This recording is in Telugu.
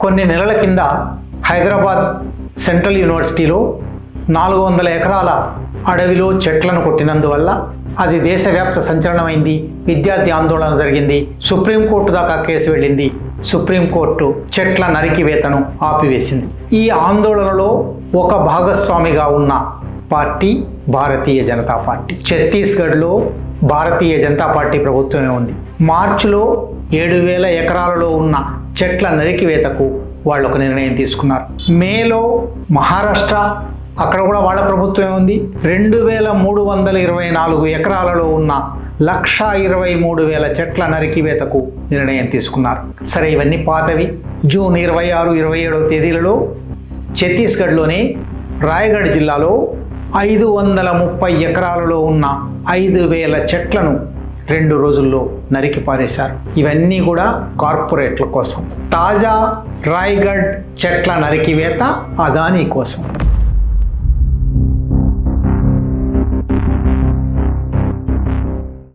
కొన్ని నెలల కింద హైదరాబాద్ సెంట్రల్ యూనివర్సిటీలో నాలుగు వందల ఎకరాల అడవిలో చెట్లను కొట్టినందువల్ల అది దేశవ్యాప్త సంచలనమైంది. విద్యార్థి ఆందోళన జరిగింది. సుప్రీంకోర్టు దాకా కేసు వెళ్ళింది. సుప్రీంకోర్టు చెట్ల నరికివేతను ఆపివేసింది. ఈ ఆందోళనలో ఒక భాగస్వామిగా ఉన్న పార్టీ భారతీయ జనతా పార్టీ. ఛత్తీస్గఢ్లో భారతీయ జనతా పార్టీ ప్రభుత్వమే ఉంది. మార్చిలో ఏడు వేల ఎకరాలలో ఉన్న చెట్ల నరికివేతకు వాళ్ళు ఒక నిర్ణయం తీసుకున్నారు. మేలో మహారాష్ట్ర అక్కడ కూడా వాళ్ళ ప్రభుత్వమే ఉంది. రెండు వేల మూడు వందల ఇరవై నాలుగు ఎకరాలలో ఉన్న లక్ష ఇరవై మూడు వేల చెట్ల నరికివేతకు నిర్ణయం తీసుకున్నారు. సరే ఇవన్నీ పాతవి. జూన్ ఇరవై ఆరు ఇరవై ఏడవ తేదీలలో ఛత్తీస్గఢ్లోని రాయగఢ్ జిల్లాలో ఐదు వందల ముప్పై ఎకరాలలో ఉన్న ఐదు వేల చెట్లను రెండు రోజుల్లో నరికి పారేశారు. ఇవన్నీ కూడా కార్పొరేట్ల కోసం. తాజా రాయగఢ్ చెట్ల నరికివేత అదానీ కోసం.